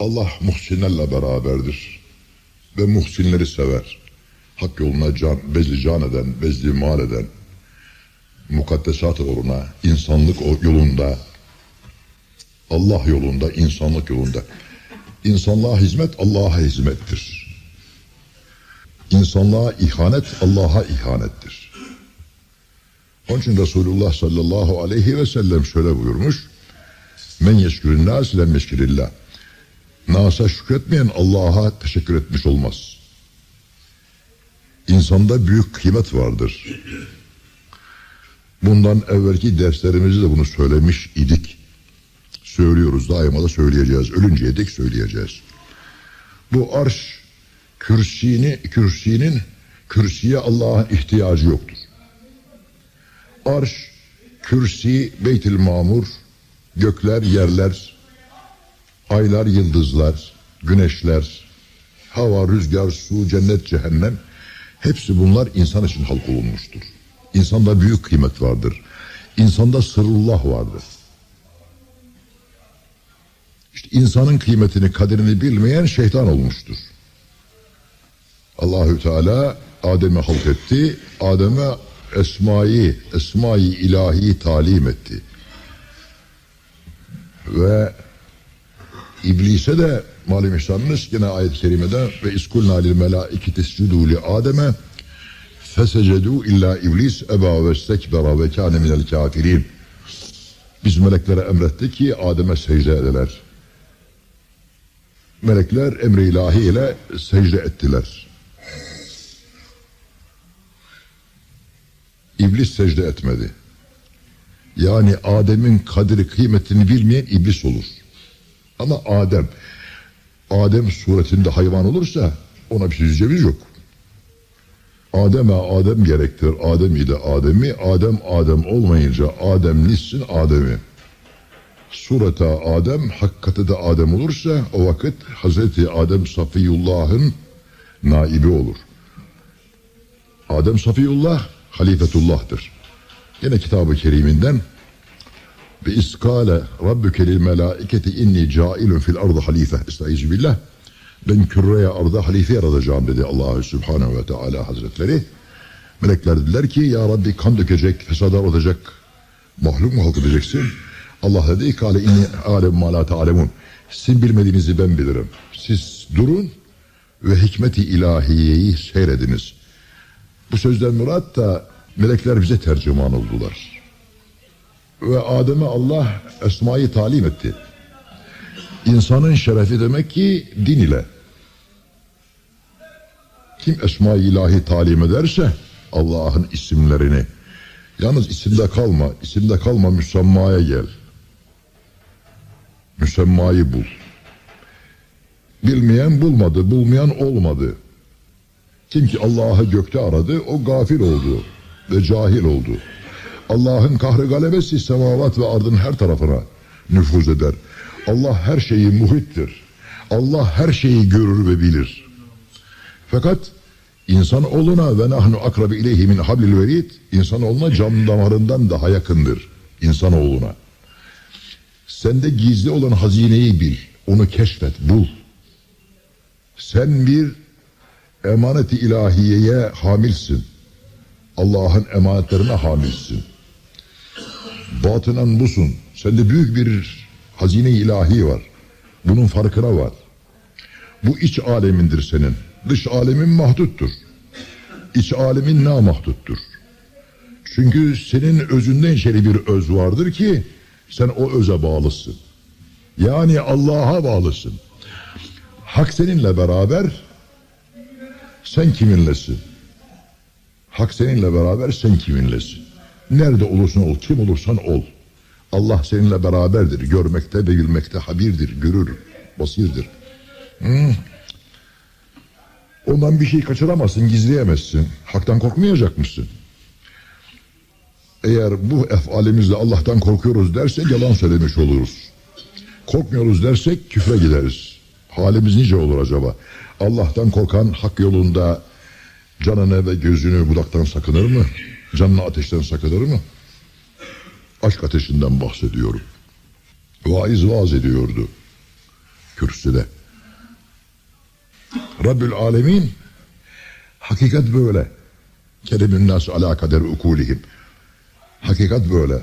Allah muhsinlerle beraberdir. Ve muhsinleri sever. Hak yoluna can, bezli can eden, bezli mal eden, mukaddesat uğruna, insanlık yolunda, Allah yolunda, insanlık yolunda. İnsanlığa hizmet Allah'a hizmettir. İnsanlığa ihanet Allah'a ihanettir. Onun için Resulullah sallallahu aleyhi ve sellem şöyle buyurmuş. Men yeşkürün nas lem yeşkirillah. Nasa şükretmeyen Allah'a teşekkür etmiş olmaz. İnsanda büyük kıymet vardır. Bundan evvelki derslerimizde de bunu söylemiş idik. Söylüyoruz daima da söyleyeceğiz. Ölünceye dek söyleyeceğiz. Bu arş kürsini, kürsinin kürsüye Allah'ın ihtiyacı yoktur. Arş, kürsi, beytil mamur, gökler, yerler, aylar, yıldızlar, güneşler, hava, rüzgar, su, cennet, cehennem hepsi bunlar insan için halk olunmuştur. İnsanda büyük kıymet vardır. İnsanda sırrullah vardır. İşte insanın kıymetini, kaderini bilmeyen şeytan olmuştur. Allahü Teala Adem'i halk etti. Adem'e esmayı, esmayı ilahi talim etti. Ve İblise de malum ihsanınız yine ayet-i kerimede ve iskulna lil melaiketi iscudu li Adem'e fesecedu illa iblis eba ve istekbera ve kâne minel kafirin. Biz meleklere emrettik ki Adem'e secde edeler. Melekler emri ilahi ile secde ettiler. İblis secde etmedi. Yani Adem'in kadri kıymetini bilmeyen iblis olur. Ama Adem, Adem suretinde hayvan olursa ona bir şey diyeceğimiz yok. Adem'e Adem gerektir. Adem ile Adem'i, Adem Adem olmayınca Adem nissin Adem'i. Surete Adem, hakikati de Adem olursa o vakit Hazreti Adem Safiyullah'ın naibi olur. Adem Safiyullah halifetullah'tır. Yine kitabı keriminden ve iskale rabbuke lil melaiketi inni cailun fil ardı halife. Estaizu billah. Ben küreye arda halife yaratacağım dedi Allah Subhanahu ve Teala Hazretleri. Melekler dediler ki ya Rabbi kan dökecek, fesadar olacak, mahluk mu halk edeceksin? Allah dedi ki "Kâle inni alem ma la ta'lemun. Sizin bilmediğinizi ben bilirim. Siz durun ve hikmeti ilahiyeyi seyrediniz. Bu sözden murat da melekler bize tercüman oldular. Ve Adem'e Allah esmayı talim etti. İnsanın şerefi demek ki din ile. Kim esma-i ilahi talim ederse Allah'ın isimlerini yalnız isimde kalma, isimde kalma müsemmaya gel. Müsemmayı bul. Bilmeyen bulmadı, bulmayan olmadı. Kim ki Allah'ı gökte aradı o gafil oldu ve cahil oldu. Allah'ın kahrı galebesi semavat ve ardın her tarafına nüfuz eder. Allah her şeyi muhittir. Allah her şeyi görür ve bilir. Fakat insan oluna ve nahnu akrabi ileyhi min hablil verid insan oluna cam damarından daha yakındır insan oğluna. Sende gizli olan hazineyi bil, onu keşfet, bul. Sen bir emaneti ilahiyeye hamilsin. Allah'ın emanetlerine hamilsin. Batınan busun. Sende büyük bir hazine ilahi var. Bunun farkına var. Bu iç alemindir senin. Dış alemin mahduttur. İç alemin namahduttur. Çünkü senin özünden şeri bir öz vardır ki sen o öze bağlısın. Yani Allah'a bağlısın. Hak seninle beraber sen kiminlesin? Hak seninle beraber sen kiminlesin? Nerede olursan ol, kim olursan ol. Allah seninle beraberdir. Görmekte ve bilmekte habirdir, görür, basirdir. Hmm. Ondan bir şey kaçıramazsın, gizleyemezsin. Haktan korkmayacak mısın? Eğer bu efalimizle Allah'tan korkuyoruz dersek yalan söylemiş oluruz. Korkmuyoruz dersek küfre gideriz. Halimiz nice olur acaba? Allah'tan korkan hak yolunda canını ve gözünü budaktan sakınır mı? Canını ateşten sakınır mı? Aşk ateşinden bahsediyorum. Vaiz vaaz ediyordu. kürsüde. Rabbül Alemin hakikat böyle. Keremin nas ala kader ukulihim. Hakikat böyle.